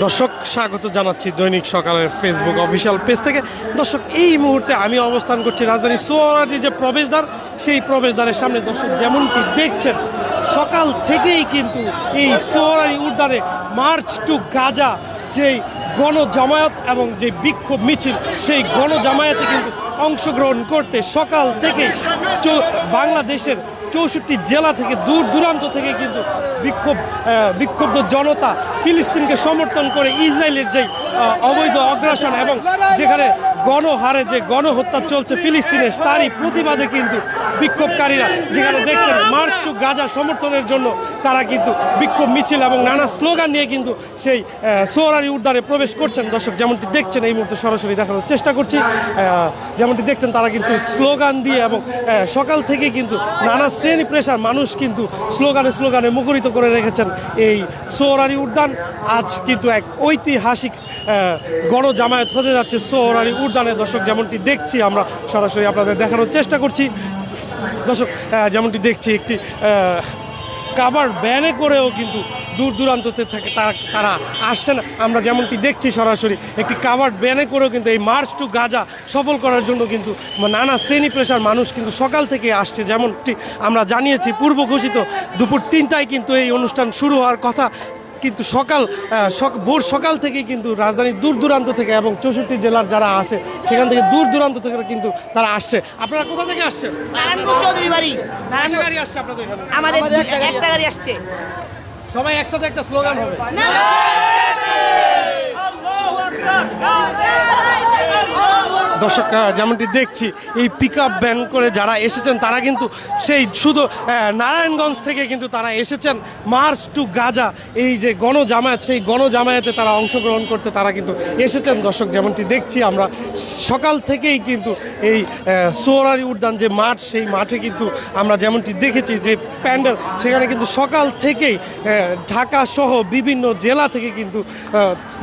দর্শক, স্বাগত জানাচ্ছি দৈনিক সকালের ফেসবুক অফিসিয়াল পেজ থেকে। দর্শক, এই মুহূর্তে আমি অবস্থান করছি রাজধানী সোয়ারাটি যে প্রবেশদ্বার, সেই প্রবেশদ্বারের সামনে। দর্শক, যেমনটি দেখছেন, সকাল থেকেই কিন্তু এই সোয়ারি উদ্যানে মার্চ টু গাজা যেই গণজামায়াত এবং যে বিক্ষোভ মিছিল, সেই গণজামায়াতে কিন্তু অংশগ্রহণ করতে সকাল থেকেই চৌ- বাংলাদেশের চৌষট্টি জেলা থেকে দূর দূরান্ত থেকে কিন্তু বিক্ষোভ বিক্ষুব্ধ জনতা ফিলিস্তিনকে সমর্থন করে ইসরায়েলের যে অবৈধ অগ্রাসন এবং যেখানে গণহারে যে গণহত্যা চলছে ফিলিস্তিনে তারই প্রতিবাদে কিন্তু বিক্ষোভকারীরা যেখানে দেখছেন মার্চ টু গাজা সমর্থনের জন্য তারা কিন্তু বিক্ষোভ মিছিল এবং নানা স্লোগান নিয়ে কিন্তু সেই সোহরারি উদ্যানে প্রবেশ করছেন। দর্শক, যেমনটি দেখছেন, এই মুহূর্তে সরাসরি দেখানোর চেষ্টা করছি। যেমনটি দেখছেন, তারা কিন্তু স্লোগান দিয়ে এবং সকাল থেকে কিন্তু নানা শ্রেণি পেশার মানুষ কিন্তু স্লোগানে স্লোগানে মুখরিত করে রেখেছেন এই সোহরারি উদ্যান। আজ কিন্তু এক ঐতিহাসিক আহ, গণজামায়াত হতে যাচ্ছে। সোহরারি উদ্যানে দর্শক যেমনটি দেখছি আমরা সরাসরি আপনাদের দেখানোর চেষ্টা করছি। দর্শক যেমনটি দেখছি একটি কাবার ব্যানে করেও কিন্তু দূর দূরান্ততে থেকে তারা তারা আসছেন আমরা যেমনটি দেখছি সরাসরি একটি কাবার ব্যানে করেও কিন্তু এই মার্চ টু গাজা সফল করার জন্য কিন্তু নানা শ্রেণি পেশার মানুষ কিন্তু সকাল থেকে আসছে। যেমনটি আমরা জানিয়েছি পূর্ব ঘোষিত দুপুর তিনটায় কিন্তু এই অনুষ্ঠান শুরু হওয়ার কথা কিন্তু সকাল ভোর সকাল থেকে কিন্তু রাজধানীর দূর দূরান্ত থেকে এবং চৌষট্টি জেলার যারা আছে সেখান থেকে দূর দূরান্ত থেকে কিন্তু তারা আসছে। আপনারা কোথা থেকে আসছেন? নারায়ণগঞ্জ চৌধুরী বাড়ি। গাড়ি আসছে আপনাদের আমাদের একটা গাড়ি আসছে। সবাই একসাথে একটা স্লোগান হবে। দর্শক যেমনটি দেখছি, এই পিক আপ ব্যান করে যারা এসেছেন, তারা কিন্তু সেই শুধু নারায়ণগঞ্জ থেকে কিন্তু তারা এসেছেন। মার্চ টু গাজা এই যে গণজামায়াত, সেই গণজামায়াতে তারা অংশগ্রহণ করতে তারা কিন্তু এসেছেন। দর্শক, যেমনটি দেখছি, আমরা সকাল থেকেই কিন্তু এই সোহরারি উদ্যান যে মাঠ, সেই মাঠে কিন্তু আমরা যেমনটি দেখেছি যে প্যান্ডেল, সেখানে কিন্তু সকাল থেকেই ঢাকা সহ বিভিন্ন জেলা থেকে কিন্তু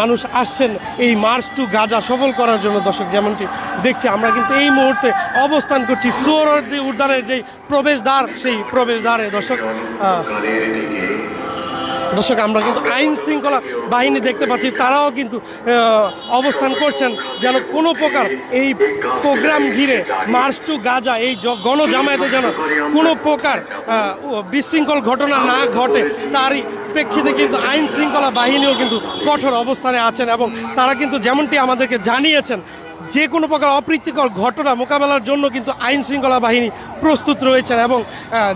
মানুষ আসছেন এই মার্চ টু গাজা সফল করার জন্য দর্শক যেমনটি দেখছি, আমরা কিন্তু এই মুহূর্তে অবস্থান করছি সোহরাদি উদ্যানের যেই প্রবেশদ্বার, সেই প্রবেশদ্বারে। দর্শক দর্শক, আমরা কিন্তু আইন শৃঙ্খলা বাহিনী দেখতে পাচ্ছি, তারাও কিন্তু অবস্থান করছেন যেন কোনো প্রকার এই প্রোগ্রাম ঘিরে মার্চ টু গাজা, এই গণজামায়াতে যেন কোনো প্রকার বিশৃঙ্খল ঘটনা না ঘটে, তারই প্রেক্ষিতে কিন্তু আইন শৃঙ্খলা বাহিনীও কিন্তু কঠোর অবস্থানে আছেন এবং তারা কিন্তু যেমনটি আমাদেরকে জানিয়েছেন, যে কোনো প্রকার অপ্রীতিকর ঘটনা মোকাবেলার জন্য কিন্তু আইন শৃঙ্খলা বাহিনী প্রস্তুত রয়েছেন এবং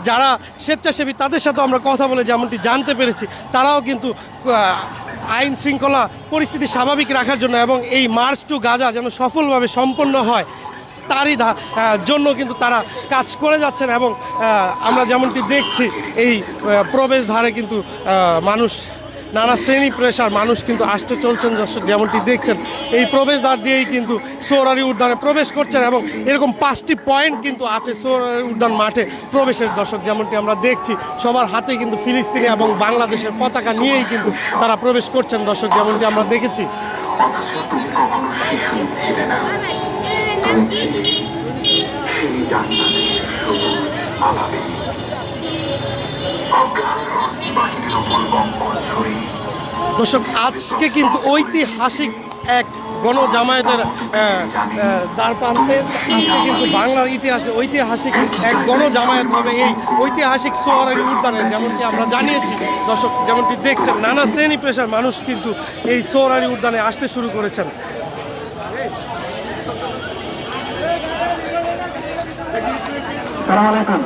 যারা স্বেচ্ছাসেবী তাদের সাথে আমরা কথা বলে যেমনটি জানতে পেরেছি, তারাও কিন্তু আইন শৃঙ্খলা পরিস্থিতি স্বাভাবিক রাখার জন্য এবং এই মার্চ টু গাজা যেন সফলভাবে সম্পন্ন হয় তারই জন্য কিন্তু তারা কাজ করে যাচ্ছেন এবং আমরা যেমনটি দেখছি এই আহ, প্রবেশদ্বারে কিন্তু মানুষ নানা শ্রেণি পেশার মানুষ কিন্তু আসতে চলছেন যেমনটি দেখছেন এই প্রবেশদ্বার দিয়েই কিন্তু সৌরারি উদ্যানে প্রবেশ করছেন এবং এরকম পাঁচটি পয়েন্ট কিন্তু আছে সৌরারি উদ্যান মাঠে প্রবেশের দর্শক যেমনটি আমরা দেখছি সবার হাতে কিন্তু ফিলিস্তিনি এবং বাংলাদেশের পতাকা নিয়েই কিন্তু তারা প্রবেশ করছেন দর্শক যেমনটি আমরা দেখেছি। দর্শক, আজকে কিন্তু ঐতিহাসিক এক গণজামায়াতের দ্বার প্রান্তে আজকে কিন্তু বাংলার ইতিহাসে ঐতিহাসিক এক গণজামায়াত হবে এই ঐতিহাসিক সোহরারি উদ্যানে, যেমনটি আমরা জানিয়েছি। দর্শক, যেমনটি দেখছেন, নানা শ্রেণি পেশার মানুষ কিন্তু এই সোহরারি উদ্যানে আসতে শুরু করেছেন। সালাম আলাইকুম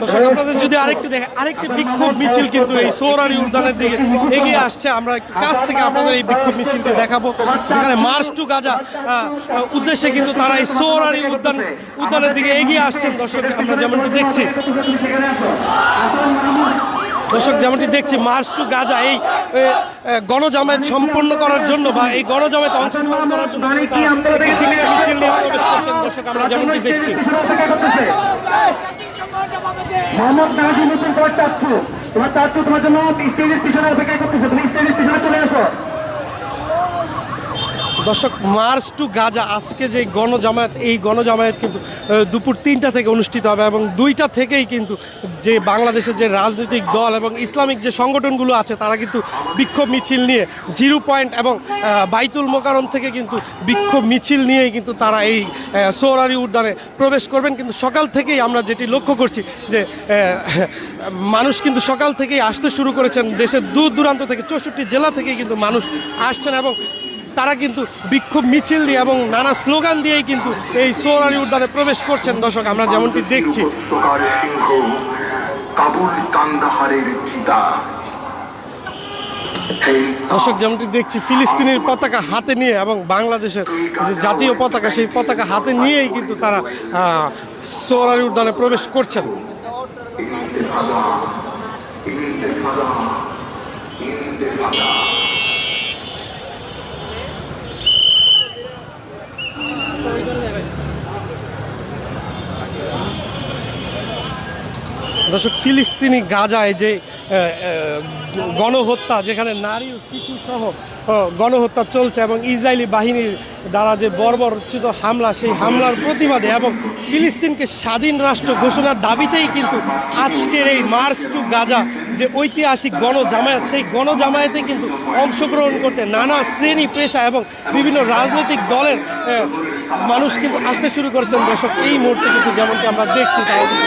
দর্শক আপনাদের যদি আরেকটু দেখে আরেকটি বিক্ষোভ মিছিল কিন্তু এই সৌরারি উদ্যানের দিকে এগিয়ে আসছে। আমরা একটু কাছ থেকে আপনাদের এই বিক্ষোভ মিছিলটি দেখাবো। যেখানে মার্চ টু গাজা উদ্দেশ্যে কিন্তু তারা এই সৌরারি উদ্যান উদ্যানের দিকে এগিয়ে আসছেন। দর্শক আমরা যেমনটি দেখছি। দর্শক যেমনটি দেখছি মার্চ টু গাজা এই গণজামায়াত সম্পন্ন করার জন্য বা এই গণজামায়াত অংশগ্রহণ করার জন্য মিছিল নিয়ে প্রবেশ করছেন দর্শক আমরা যেমনটি দেখছি। মোহাম্মদ নাজিমুদ্দিন তোমার তার তোমার চাচ্ছু তোমার জন্য স্টেজের পিছনে অপেক্ষা করতেছে। তুমি স্টেজের পিছনে চলে আসো দর্শক মার্চ টু গাজা আজকে যে গণজামায়াত এই গণজামায়াত কিন্তু দুপুর তিনটা থেকে অনুষ্ঠিত হবে এবং দুইটা থেকেই কিন্তু যে বাংলাদেশের যে রাজনৈতিক দল এবং ইসলামিক যে সংগঠনগুলো আছে তারা কিন্তু বিক্ষোভ মিছিল নিয়ে জিরো পয়েন্ট এবং বাইতুল মোকারম থেকে কিন্তু বিক্ষোভ মিছিল নিয়েই কিন্তু তারা এই আহ, সোহরারি উদ্যানে প্রবেশ করবেন। কিন্তু সকাল থেকেই আমরা যেটি লক্ষ্য করছি যে মানুষ কিন্তু সকাল থেকেই আসতে শুরু করেছেন। দেশের দূর দূরান্ত থেকে চৌষট্টি জেলা থেকেই কিন্তু মানুষ আসছেন এবং তারা কিন্তু বিক্ষোভ মিছিল দিয়ে এবং নানা স্লোগান দিয়েই কিন্তু এই সোহরারি উদ্যানে প্রবেশ করছেন। দর্শক, আমরা যেমনটি দেখছি। দর্শক, যেমনটি দেখছি, ফিলিস্তিনের পতাকা হাতে নিয়ে এবং বাংলাদেশের যে জাতীয় পতাকা, সেই পতাকা হাতে নিয়েই কিন্তু তারা সোহরারি উদ্যানে প্রবেশ করছেন। দর্শক, ফিলিস্তিনি গাজায় যে গণহত্যা, যেখানে নারী ও শিশু সহ গণহত্যা চলছে এবং ইসরায়েলি বাহিনীর দ্বারা যে বর্বরচিত হামলা, সেই হামলার প্রতিবাদে এবং ফিলিস্তিনকে স্বাধীন রাষ্ট্র ঘোষণার দাবিতেই কিন্তু আজকের এই মার্চ টু গাজা যে ঐতিহাসিক গণজামায়াত, সেই গণজামায়াতে কিন্তু অংশগ্রহণ করতে নানা শ্রেণি পেশা এবং বিভিন্ন রাজনৈতিক দলের মানুষ কিন্তু আসতে শুরু করেছেন। দর্শক, এই মুহূর্তে কিন্তু যেমনটি আমরা দেখছি তারা কিন্তু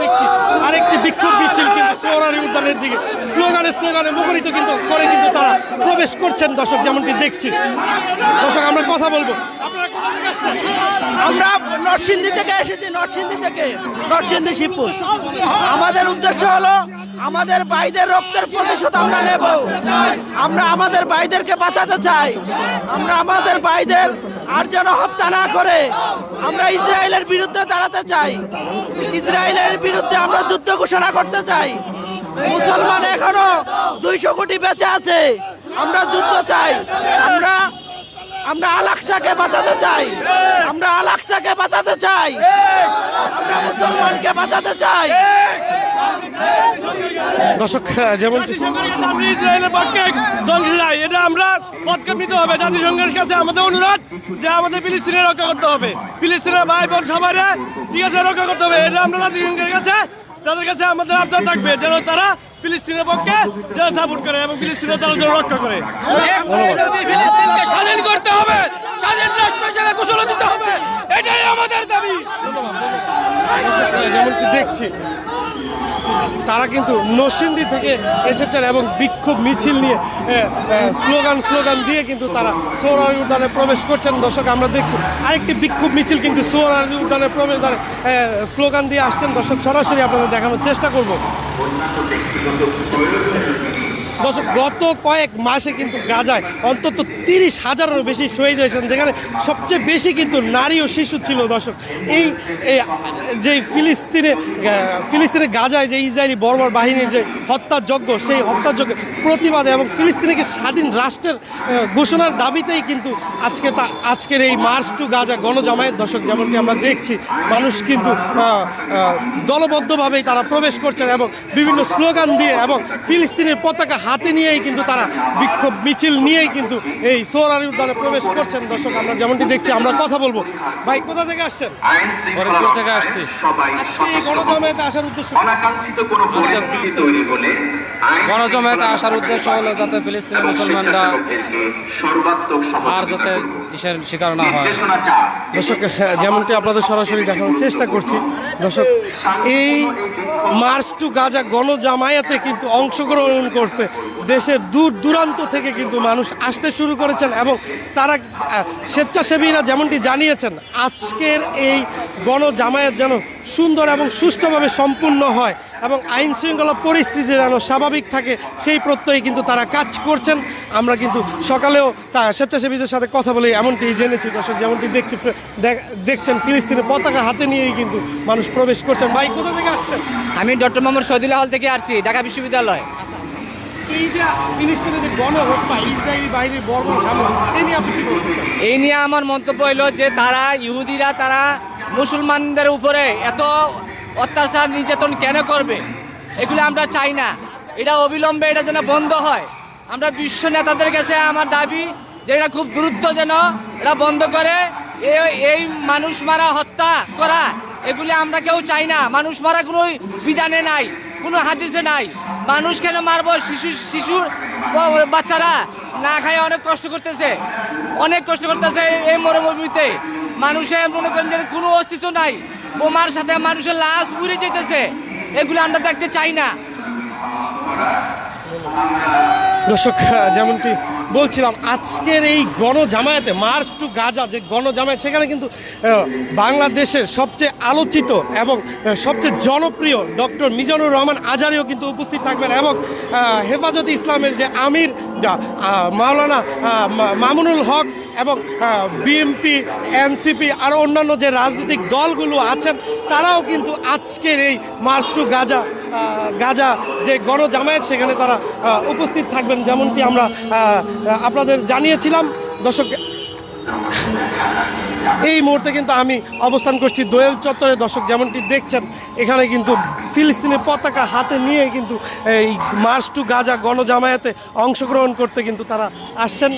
দেখছি আরেকটি বিক্ষোভ মিছিল কিন্তু সোহরারি উদ্যানের দিকে। স্লোগানে স্লোগানে মুখরিত কিন্তু, করে কিন্তু তারা প্রবেশ করছেন দর্শক যেমনটি দেখছি। দর্শক, আমরা কথা বলব? আমরা নরসিংদী থেকে এসেছি, নরসিংদী থেকে, নরসিংদী শিবপুর। আমাদের উদ্দেশ্য হলো, আমাদের ভাইদের রক্তের প্রতিশোধ আমরা নেব। আমরা আমাদের ভাইদেরকে বাঁচাতে চাই। আমরা আমাদের ভাইদের আর যেন হত্যা না করে, আমরা ইসরায়েলের বিরুদ্ধে দাঁড়াতে চাই। ইসরায়েলের বিরুদ্ধে আমরা যুদ্ধ ঘোষণা করতে চাই। মুসলমান এখনও দুইশো কোটি বেঁচে আছে। আমরা যুদ্ধ চাই। আমরা আমরা আলাক্সাকে বাঁচাতে চাই। আমরা আলাক্সাকে বাঁচাতে চাই। আমরা মুসলমানকে বাঁচাতে চাই। দর্শক চাই। এটা আমরা পদক্ষেপ নিতে হবে। জাতিসংঘের কাছে আমাদের অনুরোধ যে আমাদের ফিলিস্তিনের রক্ষা করতে হবে। ফিলিস্তিনের ভাই বোন সবাই ঠিক আছে রক্ষা করতে হবে। এটা আমরা জাতিসংঘের কাছে তাদের কাছে আমাদের আবদার থাকবে যেন তারা ফিলিস্তিনের পক্ষে যেন সাপোর্ট করে এবং ফিলিস্তিনের তারা যেন রক্ষা করে। স্বাধীন করতে হবে, স্বাধীন রাষ্ট্র হিসেবে ঘোষণা দিতে হবে, এটাই আমাদের দাবি। যেমনটি দেখছি তারা কিন্তু নসিন্দি থেকে এসেছেন এবং বিক্ষোভ মিছিল নিয়ে স্লোগান স্লোগান দিয়ে কিন্তু তারা সোহরারি উদ্যানে প্রবেশ করছেন। দর্শক, আমরা দেখছি আরেকটি বিক্ষোভ মিছিল কিন্তু সোহরারি উদ্যানে প্রবেশ স্লোগান দিয়ে আসছেন। দর্শক, সরাসরি আপনাদের দেখানোর চেষ্টা করব। গত কয়েক মাসে কিন্তু গাজায় অন্তত তিরিশ হাজারেরও বেশি শহীদ হয়েছেন, যেখানে সবচেয়ে বেশি কিন্তু নারী ও শিশু ছিল দর্শক। এই যে ফিলিস্তিনে ফিলিস্তিনে গাজায় যে ইসরায়েলি বর্বর বাহিনীর যে হত্যাযজ্ঞ, সেই হত্যাযজ্ঞ প্রতিবাদে এবং ফিলিস্তিনিকে স্বাধীন রাষ্ট্রের ঘোষণার দাবিতেই কিন্তু আজকে তা, আজকের এই মার্চ টু গাজা গণজামায়েত, দর্শক, যেমনটি আমরা দেখছি, মানুষ কিন্তু দলবদ্ধভাবেই তারা প্রবেশ করছেন এবং বিভিন্ন স্লোগান দিয়ে এবং ফিলিস্তিনের পতাকা হাতে নিয়েই কিন্তু তারা বিক্ষোভ মিছিল নিয়েই কিন্তু এই সোর সোহরারি উদ্যানে প্রবেশ করছেন। দর্শক আমরা যেমনটি দেখছি আমরা কথা বলব। ভাই কোথা থেকে আসছেন? ফরিদপুর থেকে আসছি। গণজমায়েতে আসার উদ্দেশ্য গণজমায়েতে আসার উদ্দেশ্য হলো যাতে ফিলিস্তিনি মুসলমানরা আর যাতে ইসের শিকার না হয়। দর্শক হ্যাঁ, যেমনটি আপনাদের সরাসরি দেখানোর চেষ্টা করছি দর্শক এই মার্চ টু গাজা গণজামায়াতে কিন্তু অংশগ্রহণ করতে দেশের দূর দূরান্ত থেকে কিন্তু মানুষ আসতে শুরু করেছেন এবং তারা স্বেচ্ছাসেবীরা যেমনটি জানিয়েছেন আজকের এই গণজামায়াত যেন সুন্দর এবং সুষ্ঠুভাবে সম্পূর্ণ হয় এবং আইন শৃঙ্খলা পরিস্থিতি যেন স্বাভাবিক থাকে সেই প্রত্যয়ে কিন্তু তারা কাজ করছেন। আমরা কিন্তু সকালেও তা স্বেচ্ছাসেবীদের সাথে কথা বলে এমনটি জেনেছি। দর্শক যেমনটি দেখছি দেখ- দেখছেন ফিলিস্তিনের পতাকা হাতে নিয়েই কিন্তু মানুষ প্রবেশ করছেন। ভাই কোথা থেকে আসছেন? আমি ডক্টর মোহাম্মদ শহীদুল হল থেকে আসছি ঢাকা বিশ্ববিদ্যালয়। এই নিয়ে আমার মন্তব্য হলো যে তারা ইহুদিরা তারা মুসলমানদের উপরে এত অত্যাচার, নির্যাতন কেন করবে? এগুলো আমরা চাই না। এটা অবিলম্বে এটা যেন বন্ধ হয়। আমরা বিশ্ব নেতাদের কাছে আমার দাবি যে এটা খুব দ্রুত যেন এটা বন্ধ করে। এই মানুষ মারা হত্যা করা, এগুলি আমরা কেউ চাই না। মানুষ মারা কোনো বিধানে নাই। কোনো হাদিসে নাই। মানুষ কেন মারবো? শিশু, শিশুর বাচ্চারা না খায় অনেক কষ্ট করতেছে। অনেক কষ্ট করতেছে এই মরুভূমিতে। মানুষের মনে করেন যে কোনো অস্তিত্ব নাই। বোমার সাথে মানুষের লাশ উড়ে যেতেছে। এগুলো আমরা দেখতে চাই না। দর্শক যেমনটি বলছিলাম, আজকের এই গণজামায়াতে মার্চ টু গাজা যে গণজামায়াত, সেখানে কিন্তু বাংলাদেশের সবচেয়ে আলোচিত এবং সবচেয়ে জনপ্রিয় ডক্টর মিজানুর রহমান আজারিও কিন্তু উপস্থিত থাকবেন এবং হেফাজত ইসলামের যে আমির মাওলানা মামুনুল হক এবং বিএমপি এনসিপি আর অন্যান্য যে রাজনৈতিক দলগুলো আছেন, তারাও কিন্তু আজকের এই মার্চ টু গাজা গাজা যে গণজামায়াত, সেখানে তারা উপস্থিত থাকবেন, যেমনটি আমরা আপনাদের জানিয়েছিলাম। দর্শক, এই মুহূর্তে কিন্তু আমি অবস্থান করছি দোয়েল চত্বরে। দর্শক, যেমনটি দেখছেন, এখানে কিন্তু ফিলিস্তিনের পতাকা হাতে নিয়ে কিন্তু এই মার্চ টু গাজা গণজামায়াতে অংশগ্রহণ করতে কিন্তু তারা আসছেন।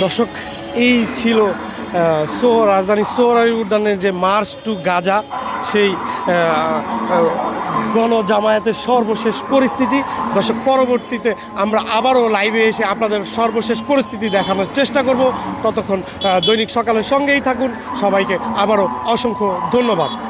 দর্শক এই ছিল সোহর রাজধানী সোহরাই উদ্যানের যে মার্চ টু গাজা সেই আহ, জামায়াতের সর্বশেষ পরিস্থিতি। দর্শক পরবর্তীতে আমরা আবারও লাইভে এসে আপনাদের সর্বশেষ পরিস্থিতি দেখানোর চেষ্টা করব। ততক্ষণ দৈনিক সকালের সঙ্গেই থাকুন। সবাইকে আবারও অসংখ্য ধন্যবাদ।